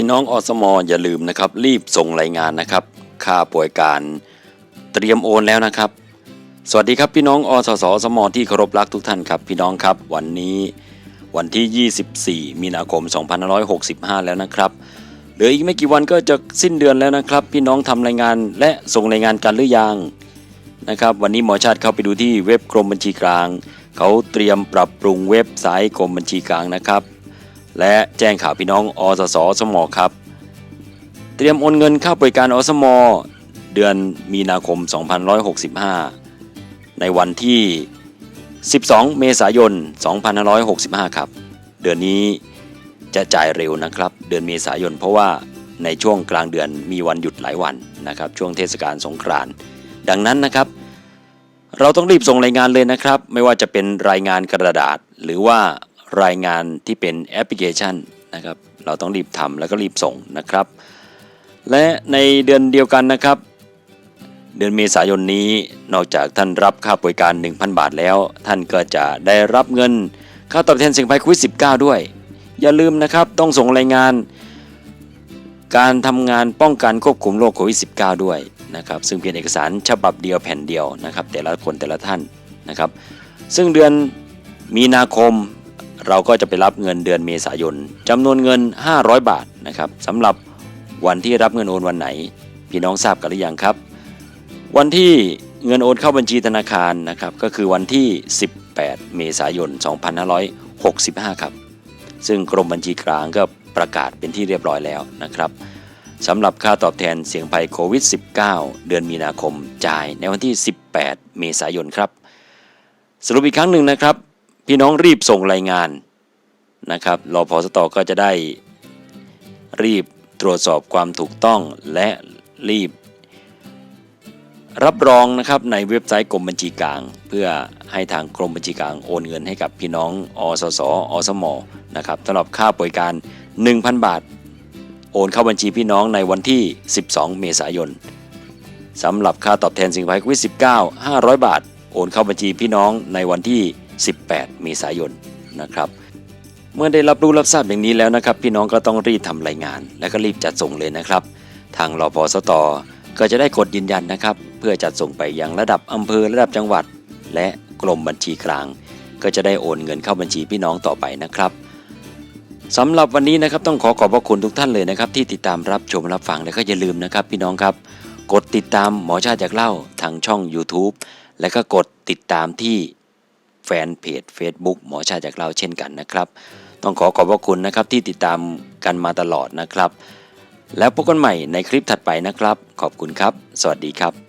พี่น้องอสมอย่าลืมนะครับ รีบส่งรายงานนะครับ ค่าป่วยการเตรียมโอนแล้วนะครับ สวัสดีครับพี่น้องอสสสมที่เคารพรักทุกท่านครับ พี่น้องครับ วันนี้วันที่ 24 มีนาคม 2565 แล้วนะครับเหลืออีกไม่กี่วันก็จะสิ้นเดือนแล้วนะครับ พี่น้องทำรายงานและส่งรายงานกันหรือยังนะครับ วันนี้หมอชาติเข้าไปดูที่เว็บกรมบัญชีกลาง เขาเตรียมปรับปรุงเว็บไซต์กรมบัญชีกลางนะครับ และแจ้งข่าวพี่น้องอสสสมครับ เตรียมโอนเงินค่าบริการอสม เดือนมีนาคม 2565 ในวันที่ 12 เมษายน 2565 ครับ เดือนนี้จะจ่ายเร็วนะครับ เดือนเมษายน เพราะว่าในช่วงกลางเดือนมีวันหยุดหลายวันนะครับ ช่วงเทศกาลสงกรานต์ดังนั้นนะครับ เราต้องรีบส่งรายงานเลยนะครับ ไม่ว่าจะเป็นรายงานกระดาษ หรือว่า รายงานที่เป็นแอปพลิเคชันนะครับ เราต้องรีบทำแล้วก็รีบส่งนะครับ และในเดือนเดียวกันนะครับ เดือนเมษายนนี้นอกจากท่านรับค่าบริการ 1,000 บาทแล้ว ท่านก็จะได้รับเงินค่าตอบแทนเสี่ยงภัยโควิด -19 ด้วย อย่าลืมนะครับต้องส่งรายงาน การทำงานป้องกันควบคุมโรคโควิด -19 ด้วยนะครับซึ่งเป็นเอกสารฉบับเดียวแผ่นเดียวนะครับแต่ละคนแต่ละท่านนะครับ ซึ่งเดือนมีนาคม เราก็จะไปรับเงินเดือนเมษายนจำนวนเงิน 500 บาทนะครับสำหรับวันที่รับเงินโอนวันไหน พี่น้องทราบกันหรือยังครับ วันที่เงินโอนเข้าบัญชีธนาคารนะครับก็คือวันที่ 18 เมษายน 2565 ครับ ซึ่งกรมบัญชีกลางก็ประกาศเป็นที่เรียบร้อยแล้วนะครับสำหรับค่าตอบแทนเสี่ยงภัยโควิด -19 เดือนมีนาคมจ่ายในวันที่ 18 เมษายนครับ สรุปอีกครั้งหนึ่งนะครับ พี่น้องรีบส่งรายงานนะครับรอพอสตอก็จะได้รีบตรวจสอบความถูกต้องและรีบ รับรองนะครับในเว็บไซต์กรมบัญชีกลาง เพื่อให้ทางกรมบัญชีกลางโอนเงินให้กับพี่น้องอสสอสมนะครับสำหรับค่าบริการ 1,000 บาท โอนเข้าบัญชีพี่น้องในวันที่ 12 เมษายนสำหรับค่าตอบแทนสิ่งภัยโควิด -19 500 บาท โอนเข้าบัญชีพี่น้องในวันที่ 18 เมษายนนะครับเมื่อได้รับรู้รับทราบอย่างนี้แล้วนะครับ พี่น้องก็ต้องรีบทำรายงาน และก็รีบจัดส่งเลยนะครับ ทางรพสตก็จะได้กดยืนยันนะครับ เพื่อจัดส่งไปยังระดับอำเภอระดับจังหวัด และกรมบัญชีกลาง ก็จะได้โอนเงินเข้าบัญชีพี่น้องต่อไปนะครับสำหรับวันนี้นะครับต้องขอขอบพระคุณทุกท่านเลยนะครับ ที่ติดตามรับชมรับฟังและก็อย่าลืมนะครับ พี่น้องครับ กดติดตามหมอชาติจากเล่าทางช่อง YouTube และก็กดติดตามที่ แฟนเพจ Facebook หมอชาจากเราเช่นกันนะครับ ต้องขอขอบพระคุณนะครับที่ติดตามกันมาตลอดนะครับ แล้วพบกันใหม่ในคลิปถัดไปนะครับ ขอบคุณครับ สวัสดีครับ